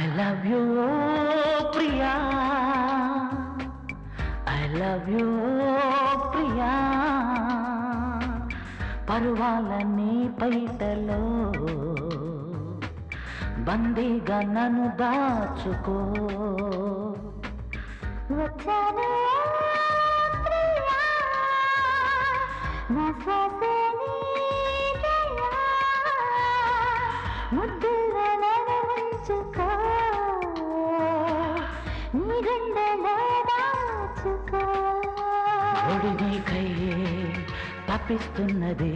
I love you Priya I love you ప్రియా పరువాలని పైటలో బందీగా నన్ను దాచుకో వచ్చానే ప్రియా నా ఒడిగైయే తప్పిస్తున్నదే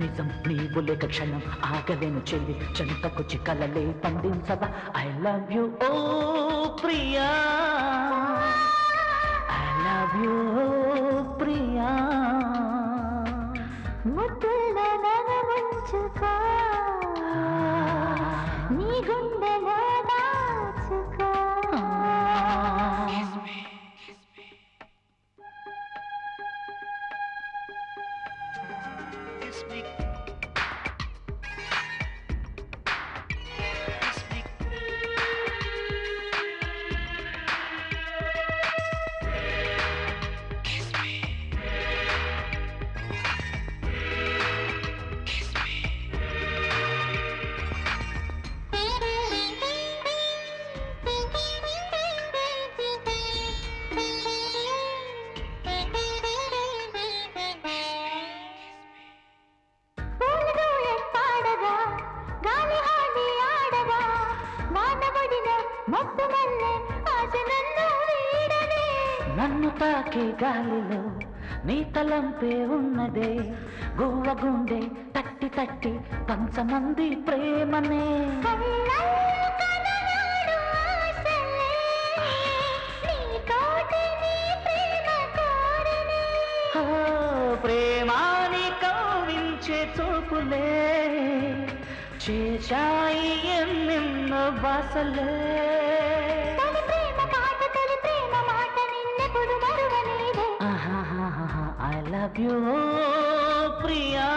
నిజం నీవు లేక క్షణం ఆగలేను చెయ్యి చెంతకు చిక్కలలే పండించదా ఐ లవ్ యు ఓ ప్రియా ఐ లవ్ యు ప్రియా ముద్దుల నన మంచుకో నీ గుండె speak నన్ను తాకే గాలిలో నీ తలంపే ఉన్నదే గోవ గుండె తట్టి తట్టి పంచమంది ప్రేమనే ప్రేమాని కావించే చూపులే చేశాయి ఎన్నెన్నో బాసలే love you, oh Priya.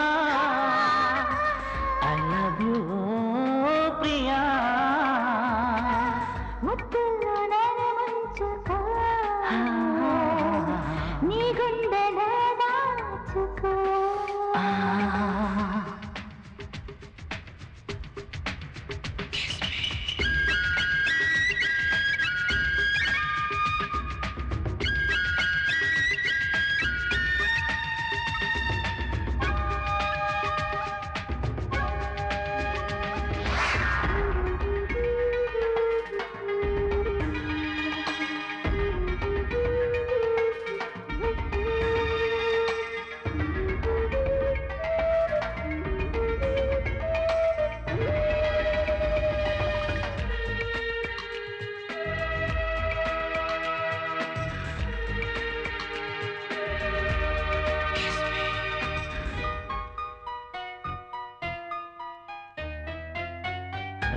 I love you, oh Priya.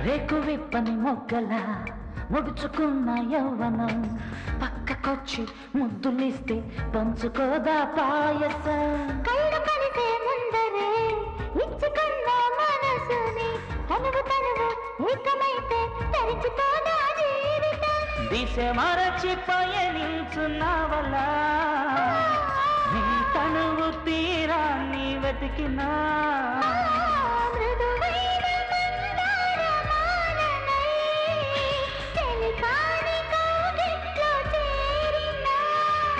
రేకు విప్పని మొగ్గల ముడుచుకున్న యవ్వనం పక్కకొచ్చి ముద్దులిస్తే పంచుకోదా పాయసం కళ్ళు కలిసే ముందరే ఇచ్చుకున్న మనసుని తనువు తనువు ఏకమైతే తెరిచితోనా జీవితం దిశ మరచి పయనించున్నావలా నీ తనువు తీరాన్ని వెతికినా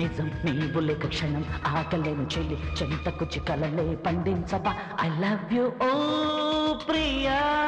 నిజం నీవు లేక క్షణం ఆకలేను చెల్లి చెంతకు చికలలే పండించబా ఐ లవ్ యు ఓ ప్రియా